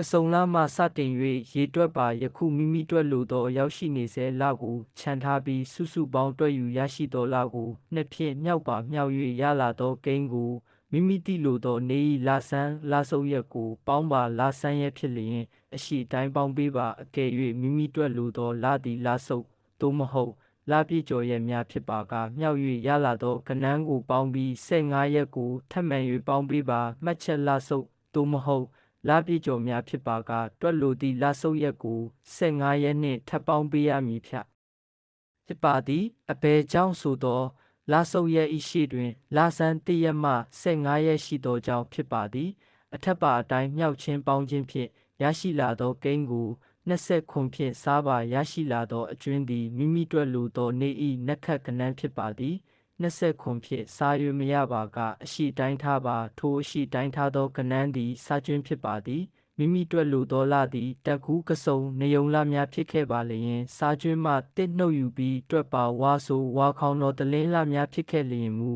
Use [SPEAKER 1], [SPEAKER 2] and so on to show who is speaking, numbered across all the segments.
[SPEAKER 1] ကစုံလမှစတင်၍ရေတွက်ပါယခုမိမိတွက်လိုသောရောက်ရှိနေစေလကိုခြံထားပြီးစုစုပေါင်းတွက်ယူရရှိသောလကိုနှစ်ဖြင့်မြောက်ပါမြောက်၍ရလာသောကိန်းကိုမိမိတိလိုသောနေဤလာဆန်းလာဆုပ်ရက်ကို ပေါင်းပါလာဆန်းရက်ဖြစ်လျင် အရှိတိုင်းပေါင်းပေးပါအကယ်၍မိမိတွက်လိုသောလာသည်လာဆုပ်သို့မဟုတ်လာပြည့်ကျော်ရက်များဖြစ်ပါကမြောက်၍ရလာသောကနန်းကိုပေါင်းပြီး15ရက်ကိုထပ်မံ၍ပေါင်းပေးပါမှတ်ချက်လာဆုပ်သို့မဟုတ် လာပြည့်ကျော်များဖြစ်ပါကတွက်လိုသည့်လာဆုပ်ရက်ကို15ရက်နှင့်ထပ်ပေါင်းပေးရမည်ဖြဖြစ်ပါသည်အဘယ်ကြောင့်ဆိုသောလာဆုပ်ရက်ဤရှိတွင်လာဆန်းတရက်မှ15ရက်ရှိသောကြောင့်ဖြစ်ပါသည်အထက်ပါအတိုင်းမြောက်ချင်းပေါင်းခြင်းဖြင့်ရရှိလာသောကိန်းကို20ခွန်ဖြင့်စားပါရရှိလာသောအကျွင်းသည်မိမိတွက်လိုသောနေဤနက်ခတ်ကနန်းဖြစ်ပါသည် 20ခွန်ဖြင့်စား၍မရပါကအရှိတိုင်းထားပါထိုအရှိတိုင်းထားသောကနန်းသည်စားကျွင်းဖြစ်ပါသည်မိမိတွက်လိုသောလသည်တက်ကူးကစုံနေုံလများဖြစ်ခဲ့ပါလျင်စားကျွင်းမှတစ်နှုတ်ယူပြီးတွက်ပါဝါဆိုဝါခေါင်တော်တလင်းလများဖြစ်ခဲ့လျင်မူ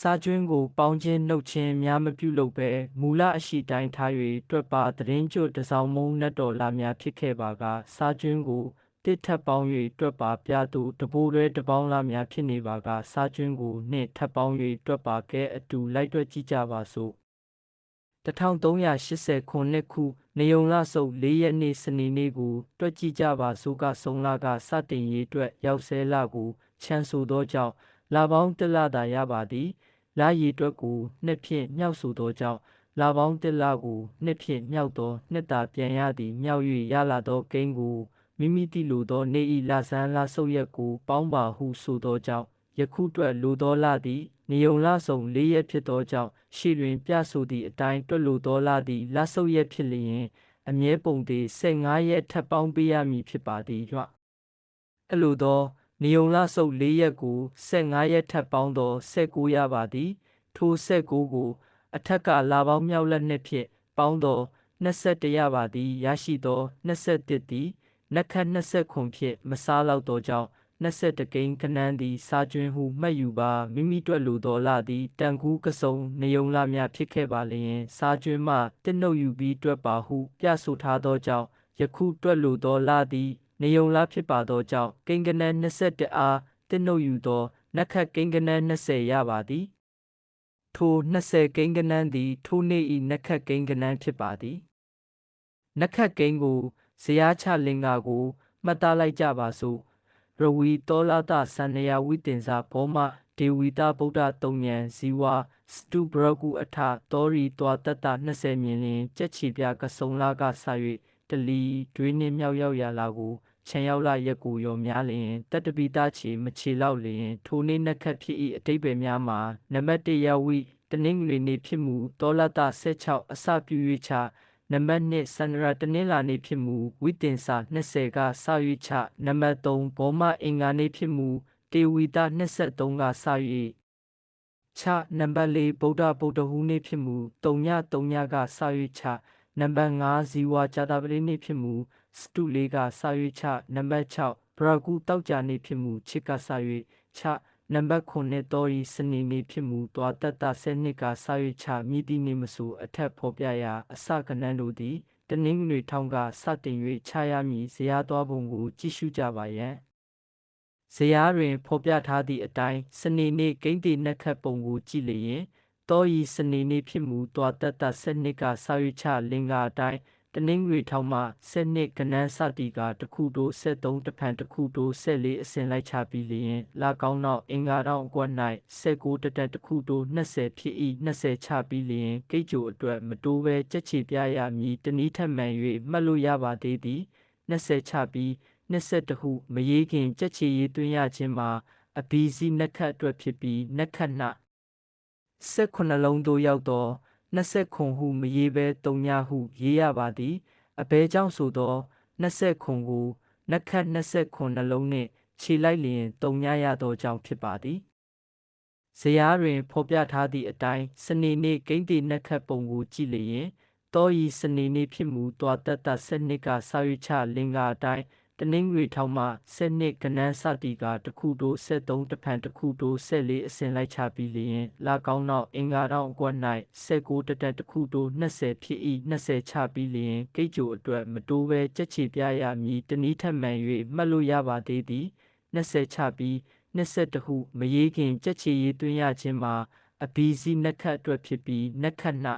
[SPEAKER 1] စာကျွင်းကိုပေါင်းခြင်းနှုတ်ခြင်းများမပြုလုပ်ဘဲမူလအရှိတိုင်းထား၍တွက်ပါသတင်းကျွတ်တစောင်းမုံနတ်တော်လာများဖြစ်ခဲ့ပါကစာကျွင်းကို တစ်ထပ်ပေါင်း၍တွက်ပါပြသူတဘိုးရဲတပေါင်းလာများဖြစ်နေပါကစာကျွင်းကိုနှင့်ထပ်ပေါင်း၍တွက်ပါကဲအတူလိုက်တွက်ကြည့်ကြပါစို့1380ခုနှစ်ခုနေုံလဆုပ်၄ရက်နေ့စနေနေ့ကိုတွက်ကြည့်ကြပါစို့ကဆုံလာကစတင်ရေးအတွက်ရောက်ဆဲလကိုချမ်းဆိုသောကြောင့်လာပေါင်းတစ်လသာရပါသည်လာရည်အတွက်ကိုနှစ်ဖြင့်မြောက်ဆိုသောကြောင့်လာပေါင်းတစ်လကိုနှစ်ဖြင့်မြောက်သောနှစ်သာပြန်ရသည်မြောက်၍ရလာသောကိန်းကို မိမိတိလိုသောနေဤလာဆန်းလာဆုပ်ရက်ကိုပေါင်းပါဟုဆိုသောကြောင့်ယခုတွက်လိုသောလသည်နေုံလဆုံ၄ရက်ဖြစ်သောကြောင့်ရှေတွင်ပြဆိုသည့်အတိုင်းတွက်လိုသောလသည်လဆုပ်ရက်ဖြစ်လျင်အမြဲပုံသေး15ရက်ထပ်ပေါင်းပေးရမည်ဖြစ်ပါသည်ကြွအလိုသောနေုံလဆုပ်၄ရက်ကို15ရက်ထပ်ပေါင်းသော19ရပါသည်ထို19ကို အထက်ကလာပေါင်းမြောက်လက်နှစ်ဖြင့်ပေါင်းသော21ရပါသည်ရရှိသော21သည် နက်ခတ်20ခွန်ဖြင့်မစားလောက်သောကြောင့်21ကိန်းကနန်းသည်စာကျွင်းဟုမှတ်ယူပါမိမိတွက်လိုသောလသည်တန်ကူးကစုံနေုံလများဖြစ်ခဲ့ပါလျင်စာကျွင်းမှတစ်နှုတ်ယူပြီးတွက်ပါဟုပြဆိုထားသောကြောင့်ယခုတွက်လိုသောလသည်နေုံလားဖြစ်ပါသောကြောင့်ကိန်းကနန်း21အားတစ်နှုတ်ယူသောနက္ခတ်ကိန်းကနန်း20ရပါသည်ထို20ကိန်းကနန်းသည်ထိုနေ့၏နက္ခတ်ကိန်းကနန်းဖြစ်ပါသည်နက္ခတ်ကိန်းကို ဇရာချလင်္ကာကိုမှတ်သားလိုက်ကြပါစို့ရဝီတောလာတသန္နယဝိတင်္စာဘောမဒေဝီတာဗုဒ္ဓတုံဉဏ်ဇီဝစတုဘရကုအထတောရီတွာတတ20မြင်လင်ကြက်ချီပြကစုံလာကဆ၍တလီဒွေးနှင်းမြောက်ရောက်ရလာကိုခြံရောက်လာရက်ကိုရောများလျင်တတပိတချေမချေလောက်လျင်ထိုနေ့နှက်ခတ်ဖြစ်၏အတိတ်ပဲများမှာနံပါတ်1ရောက်ဝိတနင်္ဂနွေနေ့ဖြစ်မှုတောလတ16အစပြု၍ချ နံပါတ်2စန္ဒရာတနင်္လာနေ့ဖြစ်မှုဝိတင်စာ20ကစ၍ချနံပါတ်3ဘောမအင်္ဂါနေ့ဖြစ်မှုတေဝီတာ23ကစ၍ချနံပါတ်4ဗုဒ္ဓဗုဒ္ဓဟူးနေ့ဖြစ်မှု3ည3ညကစ၍ချနံပါတ်5ဇီဝဇာတာပတိနေ့ဖြစ်မှုစတုလေးကစာရွေးချနံပါတ်6ဘရာကူတောက်ကြနေဖြစ်မှုချစ်ကစာရွေးချ နံပါတ်9တော်ရီစနေနေ့ဖြစ်မှုတွာတတဆယ်နှစ်ကစာရွေးချမြည်တည်နေမဆိုအထက်ဖော်ပြရာအစကနန်းတို့သည်တနင်္ဂနွေထောင်းကစတင်၍ခြားရမည်ဇရာသွားပုံကိုကြည့်ရှုကြပါရန်ဇရာတွင်ဖော်ပြထားသည့်အတိုင်းစနေနေ့ဂိမ်းတီနက်ခတ်ပုံကိုကြည့်လျင်တောဤစနေနေ့ဖြစ်မှုတွာတတဆယ်နှစ်ကစာရွေးချလင်္ကာအတိုင်း တနင်္ဂနွေထောင်မှ7နှစ်ကနန်းစတီကတခုတို့73တဖန်တခုတို့14အစဉ်လိုက်ချပြီးလျင်လာကောင်းနောက်အင်္ဂါတော်အကွက်၌19တတက်တခုတို့20ဖြစ်၏20ချပြီးလျင်ကိတ်ကြိုအတွက်မတိုးပဲကြက်ချီပြရမည်တနည်းထက်မှန်၍မှတ်လို့ရပါသေးသည်20ချပြီး20ဟုမရေးခင်ကြက်ချီရေးသွင်းရခြင်းမှာအဘီစီနက်ခတ်အတွက်ဖြစ်ပြီးနက်ခတ်နှ18လုံးတို့ရောက်သော 20ခွန်ဟုမရေးဘဲတုံညာဟုရေးရပါသည်အဘဲကြောင့်ဆိုသော20ခွန်ကိုနက်ခတ်20ခွန်နှလုံးနှင့်ခြေလိုက်လျင်တုံညာရသောကြောင့်ဖြစ်ပါသည်ဇရာတွင် ဖော်ပြထားသည့်အတိုင်းစနေနေ့ဂိမ်းတီနက်ခတ်ပုံကိုကြည့်လျင်တောဤစနေနေ့ဖြစ်မူတွာတတဆက်နှစ်ကဆောက်ရချလင်္ကာအတိုင်း တတနင်္ဂနွေထောင်မှ7နှစ်ကနန်းစတီကတစ်ခုတိုး73တဖန်တစ်ခုတိုး14အစဉ်လိုက်ချပြီးလျင်လာကောင်းနောက်အင်္ဂါတောင်အကွက်၌19တတက်တစ်ခုတိုး20ဖြစ်၏20ချပြီးလျင်ကိတ်ကြိုအတွက်မတိုးဘဲကြက်ချီပြရမည်တနည်းထက်မှန်၍မှတ်လို့ရပါသေးသည်20ချပြီး22ဟုမရေးခင်ကြက်ချီရေးသွင်းရခြင်းမှာအဘီစီနက်ခတ်အတွက်ဖြစ်ပြီးနက်ခတ်နှ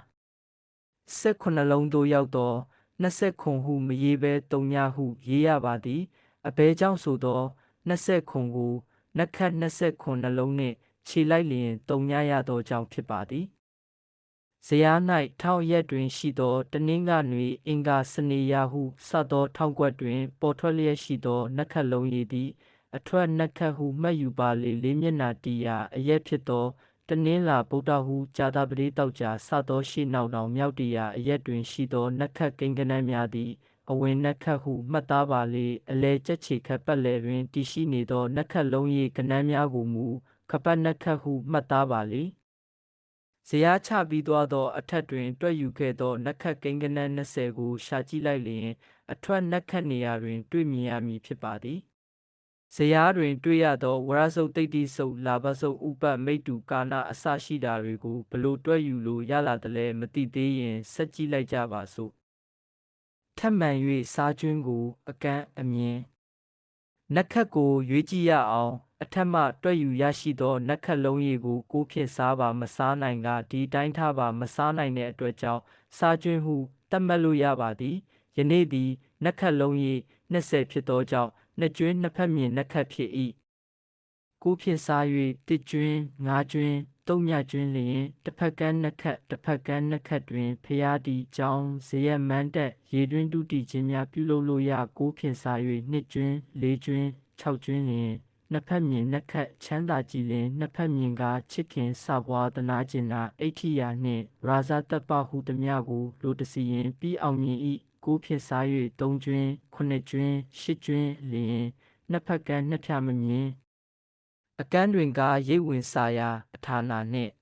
[SPEAKER 1] 18လုံးသို့ရောက်သော 20ခုဟုမရေးဘဲ3ညဟုရေးရပါသည်အဘဲကြောင့်ဆိုသော20ခုကိုနက်ခတ်29နှလုံးနှင့်ခြေလိုက်လျင်3ညရသောကြောင့်ဖြစ်ပါသည်ဇယား၌ထောင်ရက်တွင်ရှိသောတနင်္ဂနွေအင်္ဂါစနေရဟုစသောထောင်ကွက်တွင် ပေါ်ထွက်လျက်ရှိသောနက်ခတ်လုံးရည်သည်အထွက်နက်ခတ်ဟုမှတ်ယူပါလေလေးမျက်နာတီယာအရက်ဖြစ်သော တနင်္လာဗုဒ္ဓဟုဇာတာပတိတောက်ကြာစသောရှိနောက်တော်မြောက်တရာအရက်တွင်ရှိသောနက်ခတ်ကိန်းကနန်းများသည်အဝင်နက်ခတ်ဟုမှတ်သားပါလေအလဲကြက်ချေခတ်ပတ်လည်တွင်တည်ရှိနေသောနက်ခတ်လုံးရည်ကနန်းများကိုမူခပတ်နက်ခတ်ဟုမှတ်သားပါလေဇရာချပြီးသွားသော အထက်တွင် တွက်ယူခဲ့သောနက်ခတ်ကိန်းကနန်း20ကိုရှာကြည့်လိုက်လျင်အထွက်နက်ခတ်နေရာတွင် တွေ့မြင်ရမည်ဖြစ်ပါသည် ဇယားတွင်တွေ့ရသောဝရဆုပ်တိတ်တိဆုပ်လာဘဆုပ်ဥပတ်မိတ်တူကာနာအစရှိတာတွေကိုဘလို့တွက်ယူလို့ရလာတယ်လဲမသိသေးရင်ဆက်ကြည့်လိုက်ကြပါစို့ထပ်မံ၍စားကျွင်းကိုအကန့်အမြင်နက်ခတ်ကိုရွေးကြည့်ရအောင်အထက်မှတွက်ယူရရှိသောနက်ခတ်လုံးရည်ကိုကိုဖြစ်စားပါမစားနိုင်ကဒီတိုင်းထားပါမစားနိုင်တဲ့အတွက်ကြောင့်စားကျွင်းဟုတတ်မှတ်လို့ရပါသည်ယနေ့သည်နက်ခတ်လုံးရည်20ဖြစ်သောကြောင့် နှစ်ကျွင်းနှစ်ဖက်မြင်နှစ်ခတ်ဖြစ်၏ကိုဖြစ်စား၍တစ်ကျွင်းငါးကျွင်းသုံးမြကျွင်းလျင်တစ်ဖက်ကန်းနှစ်ခတ်တစ်ဖက်ကန်းနှစ်ခတ်တွင်ဖျားတီကြောင်းဇယက်မန်းတက်ရေတွင်းတုတီခြင်းများပြုလုပ်လို့ရကိုဖြစ်စား၍နှစ်ကျွင်းလေးကျွင်း၆ကျွင်းလျင်နှစ်ဖက်မြင်နှစ်ခတ်ချမ်းသာကြည်လင်နှစ်ဖက်မြင်ကချစ်ခင်စပွားတနာကျင်နာအိဋ္ဌိယာနှင့်ရာဇတပ်ပဟုသမျှကိုလိုတစီရင်ပြီးအောင်မြင်၏ ကိုဖြစ်စား၍၃ကျွင်း9ကျွင်း10ကျွင်းလျင်နှစ်ဖက်ကန်းနှစ်ဖြာမမြင်အကန်းတွင်ကရိတ်ဝင်စာရာအထာနာနှင့်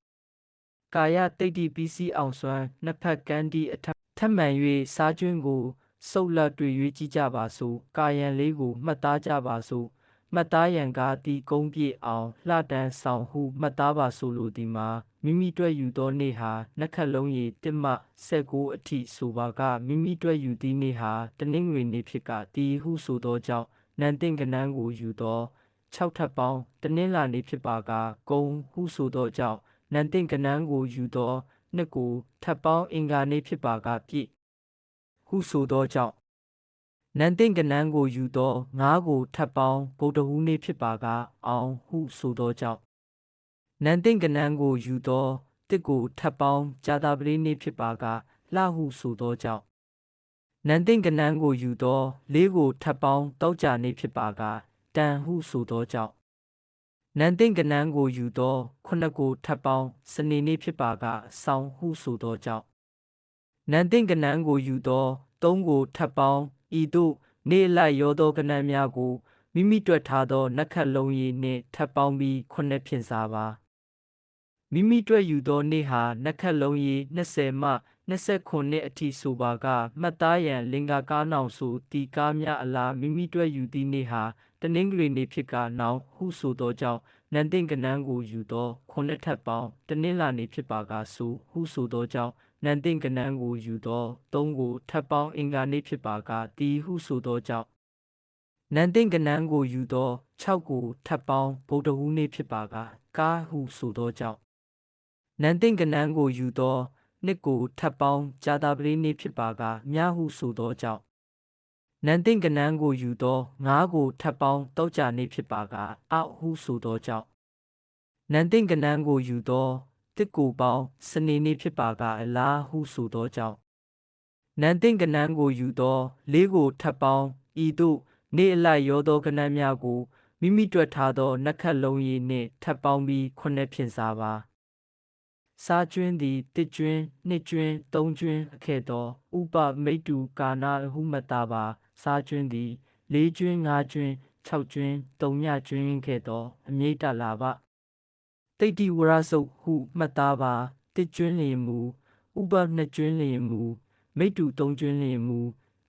[SPEAKER 1] ကာယတိတ်တိပစ္စည်းအောင်စွမ်းနှစ်ဖက်ကန်းဒီအထထမှန်၍စားကျွင်းကိုစုပ်လက်တွေ့ရွေးကြည့်ကြပါစို့ကာယံလေးကိုမှတ်သားကြပါစို့မှတ်သားရန်ကတီကုန်းပြည့်အောင်လှတန်းဆောင်ဟုမှတ်သားပါဆိုလိုသည်မှာ မိမိတွေ့ယူသောနေ့ဟာနှက်ခတ်လုံးရည်တစ်မှ16အထိဆိုပါကမိမိတွေ့ယူသည့်နေ့ဟာတနင်္ဂနွေနေ့ဖြစ်ကတီဟုဆိုသောကြောင့်နန်တင်ကနန်းကိုယူသော6ထပ်ပေါင်းတနင်္လာနေ့ဖြစ်ပါကဂုံဟုဆိုသောကြောင့်နန်တင်ကနန်းကိုယူသောနှစ်ကိုထပ်ပေါင်းအင်္ဂါနေ့ဖြစ်ပါကပြည့်ဟုဆိုသောကြောင့်နန်တင်ကနန်းကိုယူသောငါးကိုထပ်ပေါင်းဗုဒ္ဓဟူးနေ့ဖြစ်ပါကအောင်ဟုဆိုသောကြောင့် နန်တင်ကနန်းကိုယူသောတစ်ကိုထပ်ပေါင်းဇာတာပတိနေ့ဖြစ်ပါကလှဟုဆိုသောကြောင့်နန်တင်ကနန်းကိုယူသောလေးကိုထပ်ပေါင်းတောက်ကြနေ့ဖြစ်ပါကတန်ဟုဆိုသောကြောင့်နန်တင်ကနန်းကိုယူသောခုနှစ်ကိုထပ်ပေါင်းစနေနေ့ဖြစ်ပါကဆောင်းဟုဆိုသောကြောင့်နန်တင်ကနန်းကိုယူသောသုံးကိုထပ်ပေါင်းဤသို့နေလိုက်ရောသောကဏ္ဍများကိုမိမိတွေ့ထားသောနှက်ခတ်လုံးရည်နှင့်ထပ်ပေါင်းပြီးခုနှစ်ဖြင့်စားပါ မိမိတွေ့ယူသောနေ့ဟာနှက်ခတ်လုံးရည်20မှ29နှစ်အထိဆိုပါကမှတ်သားရန်လင်္ကာကားနောင်ဆိုတီကားများအလားမိမိတွေ့ယူသည့်နေ့ဟာတနင်္ဂနွေနေ့ဖြစ်ကနောင်ဟုဆိုသောကြောင့်နန်တင်ကနန်းကိုယူသောခုနှစ်ထပ်ပေါင်းတနင်္လာနေ့ဖြစ်ပါကဆိုဟုဆိုသောကြောင့်နန်တင်ကနန်းကိုယူသောသုံးကိုထပ်ပေါင်းအင်္ဂါနေ့ဖြစ်ပါကတီဟုဆိုသောကြောင့်နန်တင်ကနန်းကိုယူသော6ကိုထပ်ပေါင်းဗုဒ္ဓဟူးနေ့ဖြစ်ပါကကားဟုဆိုသောကြောင့် နန်တင်ကနန်းကိုယူသောနှစ်ကိုထပ်ပေါင်းဇာတာပတိနေ့ဖြစ်ပါကမြဟုဆိုသောကြောင့်နန်တင်ကနန်းကိုယူသောငါးကိုထပ်ပေါင်းတောက်ကြနေ့ဖြစ်ပါကအောက်ဟုဆိုသောကြောင့်နန်တင်ကနန်းကိုယူသောတစ်ကိုပေါင်းစနေနေ့ဖြစ်ပါကအလားဟုဆိုသောကြောင့်နန်တင်ကနန်းကိုယူသောလေးကိုထပ်ပေါင်းဤသို့နေအလိုက်ရောသောကနန်းများကိုမိမိတွေ့ထားသောနှက်ခတ်လုံးရည်နှင့်ထပ်ပေါင်းပြီးခုနှစ်ဖြင့်စားပါ စားကျွင်းသည်တစ်ကျွင်းနှစ်ကျွင်းသုံးကျွင်းအခဲ့သောဥပမိတ်တူကာနာဟုမတာပါ စားကျွင်းသည်လေးကျွင်းငါးကျွင်း၆ကျွင်းသုံးညကျွင်းခဲ့သောအမြိတ်တလာပါတိတ်တိဝရဆုပ်ဟုမှတ်သားပါတစ်ကျွင်းလျင်မူဥပနှစ်ကျွင်းလျင်မူမိတ်တူသုံးကျွင်းလျင်မူ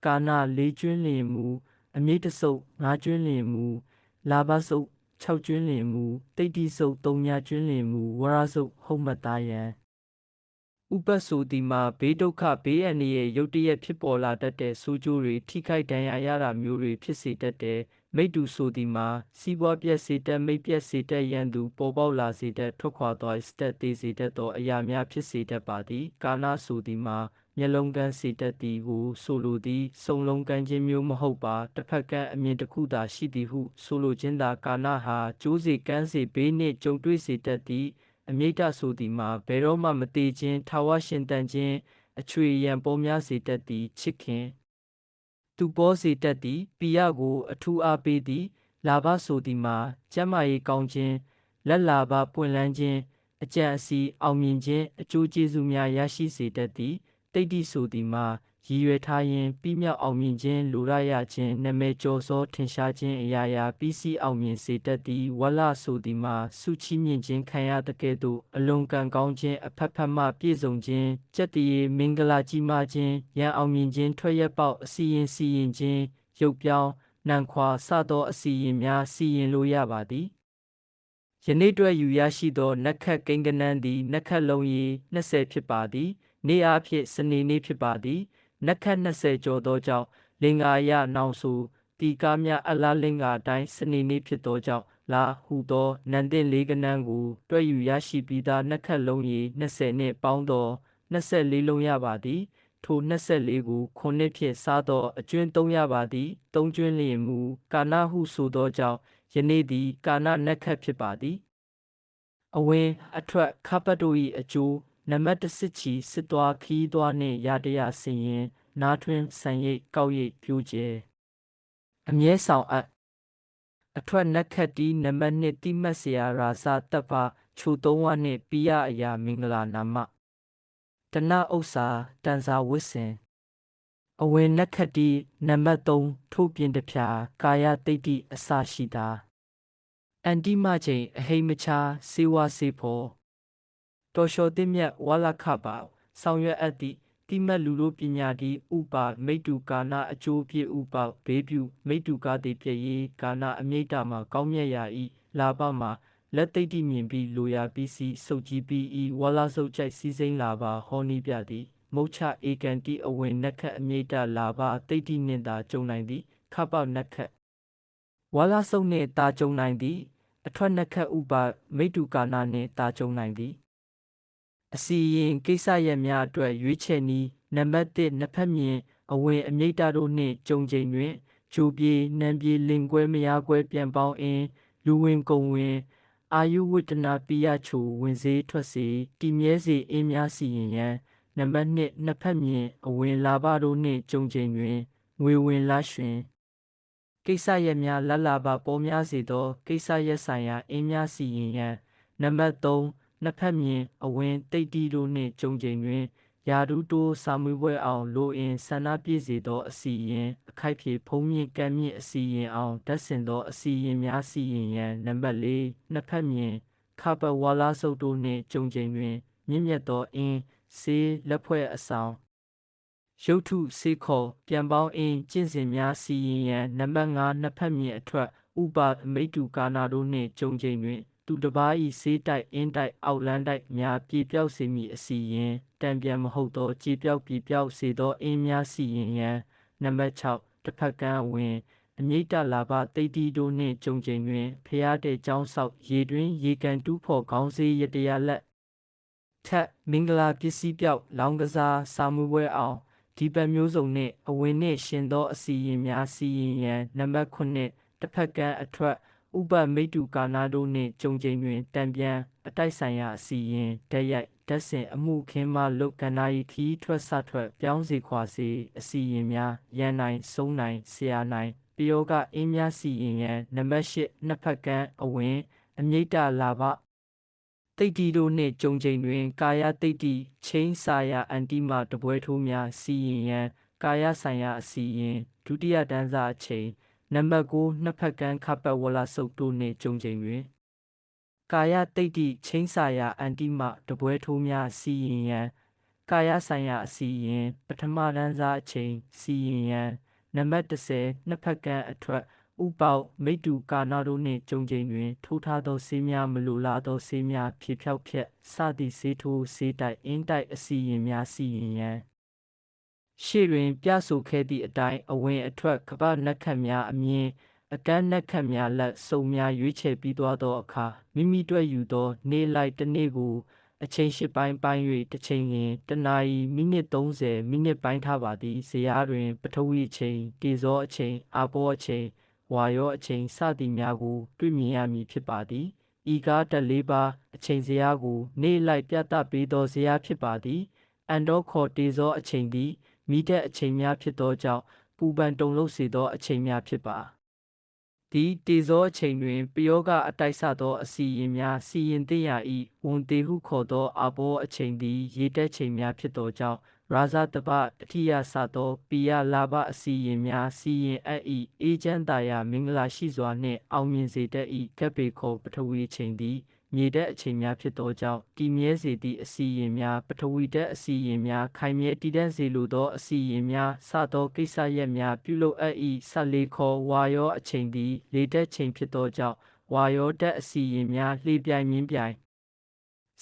[SPEAKER 1] ကာနာလေးကျွင်းလျင်မူအမြင့်တဆုပ်ငါးကျွင်းလင်မူလာဘဆုပ် 6ကျွင်းလင်မူတိတ်တိဆုပ်3ညကျွင်းလင်မူဝရဆုပ်ဟုတ်မသားယံဥပ္ပဆိုတိမှာဘေးဒုက္ခဘေးအန္တရာယ်ရုတ်တရက်ဖြစ်ပေါ်လာတတ်တဲ့ဆိုးကျိုးတွေထိခိုက်ဒဏ်ရာရတာမျိုးတွေဖြစ်စေတတ်တဲ့မိတ္တူဆိုဒီမှာစီးပွားပြက်စေတတ်မိတ်ပြက်စေတတ်ရန်သူပေါ်ပေါက်လာစေတတ်ထွက်ခွာသွားစတက်သေးစေတတ်သောအရာများဖြစ်စေတတ်ပါသည်ကာနာဆိုဒီမှာ မျက်လုံးကန်းစေတတ်သည်ဟုဆိုလိုသည်စုံလုံးကန်းခြင်းမျိုးမဟုတ်ပါတစ်ဖက်ကန်းအမြင်တစ်ခုသာရှိသည်ဟုဆိုလိုခြင်းသာကာနာဟာကျိုးစေကန်းစေဘေးနှင့်ကြုံတွေ့စေတတ်သည်အမိတ္တဆိုသည်မှာဘယ်တော့မှမသေးခြင်းထာဝရှင်တန်ခြင်းအချွေရန်ပေါ်များစေတတ်သည်ချစ်ခင်သူပေါ်စေတတ်သည်ပိယကိုအထူးအားပေးသည်လာဘဆိုသည်မှာကျမ်းမာရေးကောင်းခြင်းလက်လာဘပွင့်လန်းခြင်းအကြံအစီအောင်မြင်ခြင်းအကျိုးကျေးဇူးများရရှိစေတတ်သည် တိတ်တိဆိုသည်မှာရည်ရွယ်ထားရင်ပြီးမြောက်အောင်မြင်ခြင်းလိုရရခြင်းနမဲကျော်စောထင်ရှားခြင်းအရာရာပြီးစီးအောင်မြင်စေတတ်သည်ဝလဆိုသည်မှာစုချီးမြင့်ခြင်းခံရတဲ့ကဲ့သို့အလွန်ကံကောင်းခြင်းအဖက်ဖက်မှပြည့်စုံခြင်းစက်တရေမင်္ဂလာကြီးမားခြင်းရန်အောင်မြင်ခြင်းထွက်ရပေါက်အစီရင်စီရင်ခြင်းရုပ်ပြောင်းနံခွာစသောအစီရင်များစီရင်လိုရပါသည်ယနေ့တွဲယူရရှိသောနက်ခတ်ကိန်းကနန်းသည်နက်ခတ်လုံးရီ20ဖြစ်ပါသည် နေ့အားဖြင့်စနေနေ့ဖြစ်ပါသည်နက်ခတ်20ကျော်သောကြောင့်လင်္ကာယနောင်ဆိုတီကားများအလားလင်္ကာတိုင်းစနေနေ့ဖြစ်သောကြောင့်လာဟုသောနန္တင်လေးကနန်းကိုတွဲယူရရှိပြီးသားနက်ခတ်လုံးရီ20နှင့်ပေါင်းသော24လုံးရပါသည်ထို24ကိုခုနှစ်ဖြင့်စားသောအကျွင်း3ရပါသည်3ကျွင်းလျင်မူကာနာဟုဆိုသောကြောင့်ယနေ့သည်ကာနာနက်ခတ်ဖြစ်ပါသည်အဝင်အထွက်ခပတ်တို့၏အကျိုး နံပါတ်1စစ်ချီစစ်သွားခီးသွားနှင့်ရတရစင်ရင် နားထွင်းဆန်ရိတ်ကောက်ရိတ်ပြိုးကျဲအမြဲဆောင်အပ်အထွက်နက်ခတ်တီနံပါတ်2တိမတ်ဆရာရာစာတပ်ပါခြုံသုံးဝနှင့်ပိယအရာမင်္ဂလာနာမတနဥစ္စာတန်စာဝစ်စင်အဝင်နက်ခတ်တီနံပါတ်3ထိုးပြင်းတဖြာကာယတိတ်တိအစရှိတာအန်တိမချိန်အဟိမချာစေဝါစေဖို့ တော်လျှော်သင့်မြတ်ဝါလခပါဆောင်ရွက်အပ်သည့်တိမတ်လူလိုပညာတိဥပါမိတုကာနာအကျိုးပြဥပဘေးပြုမိတုကာတိပြည့်ကာနာအမိတ်တာမှာကောင်းမြတ်ရာဤလာပမှာလက်သိတိမြင်ပြီးလိုရာပြီးစီစုပ်ကြီးပြီးဤဝါလာစုပ်ကြိုက်စီစိမ့်လာပါဟောနီးပြသည်မုတ်ချဧကန်တိအဝင်နက်ခတ်အမိတ်တာလာပါတိတိနှင့်သာကြုံနိုင်သည်ခပောက်နက်ခတ်ဝါလာစုပ်နှင့်တာကြုံနိုင်သည်အထွက်နက်ခတ်ဥပမိတုကာနာနှင့်တာကြုံနိုင်သည် အစီရင်ကိစ္စရပ်များအတွက်ရွေးချယ်နည်းနံပါတ်1နှစ်ဖက်မြင်အဝင်အမြိတ်တာတို့နှင့်ကြုံချိန်တွင်ဂျိုပြေနံပြေလင်ကွဲမယားကွဲပြန်ပေါင်းအင်းလူဝင်ကုံဝင်အာယုဝတ္တနာပိယချိုဝင်စေးထွက်စေတည်မြဲစေအင်းများစီရင်ရန်နံပါတ်2နှစ်ဖက်မြင်အဝင်လာဘတို့နှင့်ကြုံချိန်တွင်ငွေဝင်လာရွှင်ကိစ္စရပ်များလလဘပေါ်များစေသောကိစ္စရပ်ဆိုင်ရာအင်းများစီရင်ရန်နံပါတ်3 နှစ်ဖက်မြင်အဝင်တိတ်တီတို့နှင့်ကြုံချိန်တွင်ယာဒူတိုးစာမွေးပွဲအောင်လိုအင်ဆန္ဒပြည့်စေသော အစီရင်အခိုက်ဖြေဖုံးမြင့်ကမ်းမြင့်အစီရင်အောင်ဓာတ်ဆင်သောအစီရင်များစီရင်ရန်နံပါတ်၄နှစ်ဖက်မြင်ခပဝါလာစုပ်တို့နှင့်ကြုံချိန်တွင်မြင့်မြတ်သောအင်းစေးလက်ဖွဲ့အဆောင်ရုပ်ထုစေခေါ်ပြန်ပေါင်းအင်းကျင့်စဉ်များစီရင်ရန်နံပါတ်5နှစ်ဖက်မြင်အထွက်ဥပမိတုကာနာတို့နှင့်ကြုံချိန်တွင် သူတစ်ပါးဤဆေးတိုက်အင်းတိုက်အောက်လန်းတိုက်များပြေပြောက်စေမည်အစီရင်တံပြန်မဟုတ်သောကြေပြောက်ပြေပြောက်စေသောအင်းများစီရင်ရန်နံပါတ်6တစ်ဖက်ကန်းဝင်အမိတ်တလာဘတိတ်တီတို့နှင့်ကြုံချိန်တွင်ဖျားတဲ့ကျောင်းဆောက်ရေတွင်ရေကန်တူးဖော်ခေါင်းစေးရတရလက်ထက်မင်္ဂလာပစ္စည်းပြောက်လောင်းကစားစာမှုပွဲအောင်ဒီပတ်မျိုးစုံနှင့်အဝင်နှင့်ရှင်သောအစီရင်များစီရင်ရန်နံပါတ်9တစ်ဖက်ကန်းအထွက် ဥပမိတုကာနာတို့နှင့်ကြုံချိန်တွင်တံပြန်အတိုက်ဆိုင်ရာအစီရင်ဓာတ်ရိုက်ဓာတ်ဆင်အမှုခင်းမှလုတ်ကနာဤခီးထွက်ဆထွက်ပြောင်းစီခွာစီအစီရင်များရန်နိုင်ဆုံးနိုင်ဆရာနိုင်ပယောကအင်းများစီရင်ရန်နံပါတ်၈နှစ်ဖက်ကန်းအဝင်အမြိတ်တလာဘတိတ်တီတို့နှင့်ကြုံချိန်တွင် ကာယတိတ်တီချင်းစာယာအန်တီမာတပွဲထိုးများစီရင်ရန်ကာယဆိုင်ရာအစီရင်ဒုတိယတန်းစာအချိန် နံပါတ်9နှစ်ဖက်ကန်းခပတ်ဝလာစုပ်တို့နှင့်ကြုံချိန်တွင်ကာယတိတ်တိချင်းစာယာအန်တိမတပွဲထိုးများစီရင်ရန်ကာယဆိုင်ရာအစီရင်ပထမတန်းစားအချိန်စီရင်ရန်နံပါတ်30နှစ်ဖက်ကန်းအထွက်ဥပေါက်မိတ္တူကာနာတို့နှင့်ကြုံချိန်တွင် ထိုးထားသောဆေးများမလိုလားသောဆေးများဖြေဖြောက်ဖြက်စသည့်ဆေးထိုးဆေးတိုက်အင်းတိုက်အစီရင်များစီရင်ရန် ရှေ့တွင် ပြဆိုခဲ့သည့်အတိုင်းအဝင်အထွက်ကပ္ပနက်ခတ်များအမြင်အကန်းနက်ခတ်များလက်စုံများရွေးချယ်ပြီးသွားသောအခါမိမိတွေ့ယူသော နေ့လိုက်တစ်နေ့ကိုအချိန်ရှစ်ပိုင်းပိုင်း၍တစ်ချိန်လျင်တစ်နာရီမိနစ်30မိနစ်ပိုင်းထားပါသည်ဇရာတွင် ပထဝီအချိန်တေဇောအချိန်အာဘောအချိန်ဝါယောအချိန်စသည်များကို တွေ့မြင်ရမည်ဖြစ်ပါသည်ဤကားတက်လေးပါအချိန်ဇရာကို နေ့လိုက်ပြသပေးသောဇရာဖြစ်ပါသည် အန်တော့ခေါ်တေဇောအချိန်သည် မိတဲ့အချိန်များဖြစ်သောကြောင့်ပူပန်တုန်လှုပ်စေသောအချိန်များဖြစ်ပါဒီတေဇောအချိန်တွင်ပယောကအတိုက်ဆသောအစီရင်များစီရင်သိရ၏ဝန်တေဟုခေါ်သောအဘောအချိန်သည် ရေတက်ချိန်များဖြစ်သောကြောင့်ရာဇတပတတိယဆသောပိယလာဘအစီရင်များစီရင်အပ်၏အေဂျန်တာယာမင်္ဂလာရှိစွာနှင့်အောင်မြင်စေတတ်၏ကပ်ပေခေါ်ပထဝီချိန်သည် မြေတက်အချိန်များဖြစ်သောကြောင့်တည်မြဲစေသည့်အစီရင်များပထဝီတက်အစီရင်များခိုင်မြဲတည်တံ့စေလိုသောအစီရင်များစသောကိစ္စရပ်များပြုလုပ်အပ်၏ဆက်လေခေါ်ဝါယောအချိန်သည်လေတက်ချိန်ဖြစ်သောကြောင့်ဝါယောတက်အစီရင်များလှေပြိုင်မြင်းပြိုင်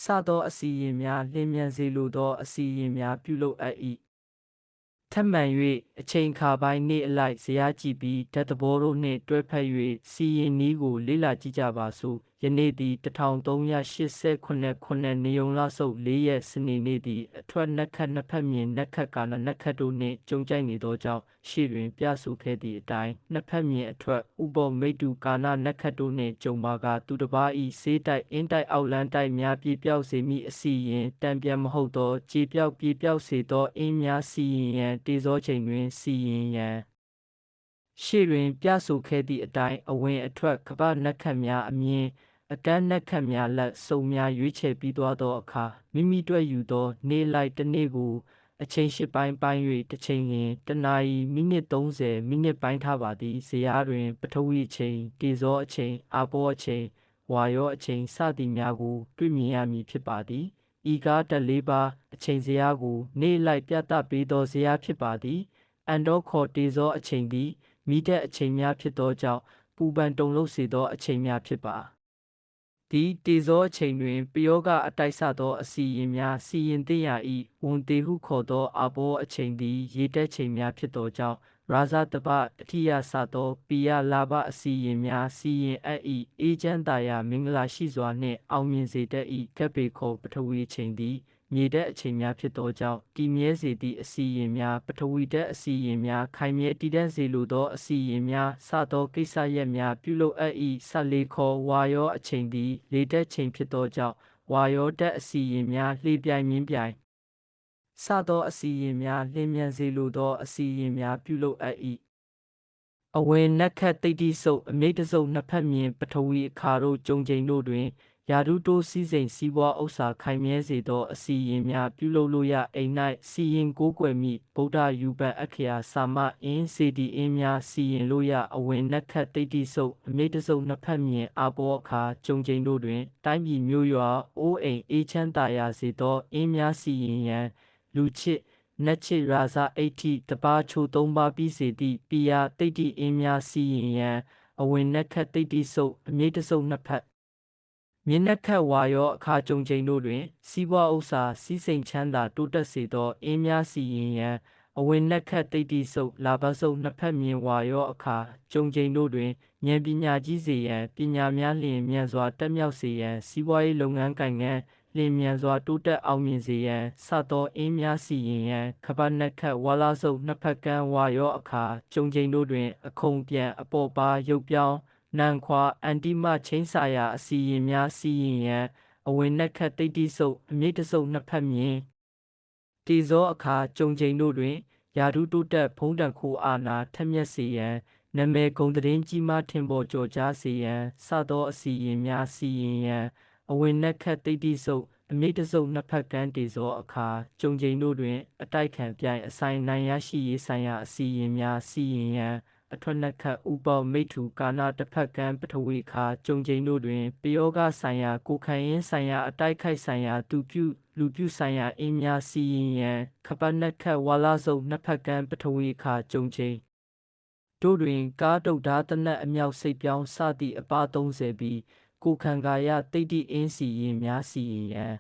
[SPEAKER 1] စသောအစီရင်များလင်းမြန်စေလိုသောအစီရင်များပြုလုပ်အပ်၏ထပ်မံ၍အချိန်ခါပိုင်းနေ့အလိုက်ဇရာကြည့်ပြီးဓာတ်သဘောတို့နှင့်တွဲဖက်၍စီရင်နည်းကိုလေ့လာကြည့်ကြပါစို့ ယနေ့သည်1389ခုနှစ်နေုံလဆုပ်၄ရက်စနေနေ့သည်အထွက်နက်ခတ်နှစ်ဖက်မြင်နက်ခတ်ကာလနက်ခတ်တို့နှင့်ကြုံကြိုက်နေသောကြောင့်ရှေ့တွင်ပြဆိုခဲ့သည့်အတိုင်းနှစ်ဖက်မြင်အထွက်ဥပေါ်မိတုကာနနက်ခတ်တို့နှင့်ကြုံပါကသူတစ်ပါးဤစေးတိုက်အင်းတိုက်အောက်လန်းတိုက်များပြေပြောက်စေမိအစီရင်တံပြန်မဟုတ်သောခြေပြောက်ပြေပြောက်စေသောအင်းများစီရင်ရန်တေဇောချိန်တွင်စီရင်ရန်ရှေ့တွင်ပြဆိုခဲ့သည့်အတိုင်းအဝင်အထွက်ကပ္ပနက်ခတ်များအမြင် အကန်းနက်ခတ်များလက်စုံများရွေးချယ်ပြီးသွားသောအခါမိမိတွေ့ယူသော နေ့လိုက်တစ်နေ့ကိုအချိန်ရှစ်ပိုင်းပိုင်း၍တစ်ချိန်လျင်တစ်နာရီမိနစ်30မိနစ်ပိုင်းထားပါသည်ဇရာတွင် ပထဝီအချိန်တေဇောအချိန်အာဘောအချိန်ဝါယောအချိန်စသည်များကို တွေ့မြင်ရမည်ဖြစ်ပါသည်ဤကားတက်လေးပါအချိန်ဇရာကို နေ့လိုက်ပြသပေးသောဇရာဖြစ်ပါသည်အန်တော့ခေါ်တေဇောအချိန်သည်မိတဲ့အချိန်များဖြစ်သောကြောင့်ပူပန်တုန်လှုပ်စေသောအချိန်များဖြစ်ပါ ဒီတေဇောအချိန်တွင်ပယောကအတိုက်ဆသောအစီရင်များစီရင်သိရ၏ဝန်တေဟုခေါ်သောအဘောအချိန်သည်ရေတက်ချိန်များဖြစ်သောကြောင့်ရာဇတပတတိယဆသောပိယလာဘအစီရင်များစီရင်အပ်၏အေဂျန်တာယာမင်္ဂလာရှိစွာနှင့်အောင်မြင်စေတတ်၏ကပ်ပေခေါ်ပထဝီချိန်သည် မြေတက်အချိန်များဖြစ်သောကြောင့်တည်မြဲစေသည့်အစီရင်များပထဝီတက်အစီရင်များခိုင်မြဲတည်တံ့စေလိုသောအစီရင်များစသောကိစ္စရပ်များပြုလုပ်အပ်၏ဆက်လေခေါ်ဝါယောအချိန်သည်လေတက်ချိန်ဖြစ်သောကြောင့်ဝါယောတက်အစီရင်များလှေပြိုင်မြင်းပြိုင်စသောအစီရင်များလင်းမြန်စေလိုသောအစီရင်များပြုလုပ်အပ်၏အဝင်နက်ခတ်တိတ်တိဆုပ်အမိတ်တဆုပ်နှစ်ဖက်မြင်ပထဝီအခါတို့ကြုံချိန်တို့တွင် ယာဒုတိုးစည်းစိမ်စီးပွားဥစ္စာခိုင်မြဲစေသောအစီရင်များပြုလုပ်လို့ရအိမ်၌စီရင်ကိုးကွယ်မိဗုဒ္ဓယူပန်အခရာစာမအင်းစီဒီအင်းများစီရင်လို့ရအဝင်နက်ခတ်တိတ်တိဆုပ်အမိတဆုပ်နှစ်ဖက်မြင်အဘောအခါကြုံချိန်တို့တွင် တိုင်းပြည်မျိုးရွာအိုးအိမ်အေးချမ်းသာယာစေသောအင်းများစီရင်ရန်လူချစ်နတ်ချစ်ရာဇအိဋ္ဌိတပါးချိုသုံးပါးပြီးစေသည့်ပိယတိတ်တိအင်းများစီရင်ရန်အဝင်နက်ခတ်တိတ်တိဆုပ်အမိတဆုပ်နှစ်ဖက် မြင်းနှက်ခတ်ဝါရောအခါကြုံချိန်တို့တွင် စီးပွားဥစ္စာစီးစိမ်ချမ်းသာတိုးတက်စေသောအင်းများစီရင်ရန်အဝင်နှက်ခတ်တိတ်တိဆုပ်လာဘဆုပ်နှစ်ဖက်မြင်ဝါရောအခါကြုံချိန်တို့တွင်ဉာဏ်ပညာကြီးစေရန်ပညာများလျင်မြန်စွာတက်မြောက်စေရန်စီးပွားရေးလုပ်ငန်းကိုင်ငန်းလျင်မြန်စွာတိုးတက်အောင်မြင်စေရန်စသောအင်းများစီရင်ရန်ခပတ်နှက်ခတ်ဝါလာဆုပ်နှစ်ဖက်ကန်းဝါရောအခါကြုံချိန်တို့တွင် အခုံပြန်အပေါ်ပါရုပ်ပြောင်း နန်ခွာအန်တီမချင်းစာယာအစီရင်များစီရင်ရန်အဝင်နက်ခတ်တိတ်တိဆုပ်အမြင့်တဆုပ်နှစ်ဖက်မြင်တီဇောအခါကြုံချိန်တို့တွင်ယာဒုတုတက်ဖုံးတန်ခိုအာနာထက်မြက်စေရန်နမေဂုံတရင်ကြီးမားထင်ပေါ်ကြော်ကြားစေရန်စသောအစီရင်များစီရင်ရန်အဝင်နက်ခတ်တိတ်တိဆုပ်အမိတ်တစုံနှစ်ဖက်ကန်းတေဇောအခါကြုံချိန်တို့တွင် အတိုက်ခံပြိုင်အဆိုင်နိုင်ရရှိရေးဆိုင်ရာအစီရင်များစီရင်ရန် အထွတ်နှက်ခတ်ဥပောမိထုကာနာတစ်ဖက်ကံပထဝီခါကြုံချိန်တို့တွင်ပယောဂဆိုင်ရာကိုခံရင်ဆိုင်ရာအတိုက်ခိုက်ဆိုင်ရာသူပြုလူပြုဆိုင်ရာအင်းများစီရင်ရန်ခပတ်နှက်ခတ်ဝါလာစုံနှစ်ဖက်ကံပထဝီခါကြုံချိန်တို့တွင်ကားတုတ်ဓာတနတ်အမြောက်စိတ်ပြောင်းစသည့်အပ30ပြီးကိုခံကာယတိတ်တိအင်းစီရင်များစီရင်ရန်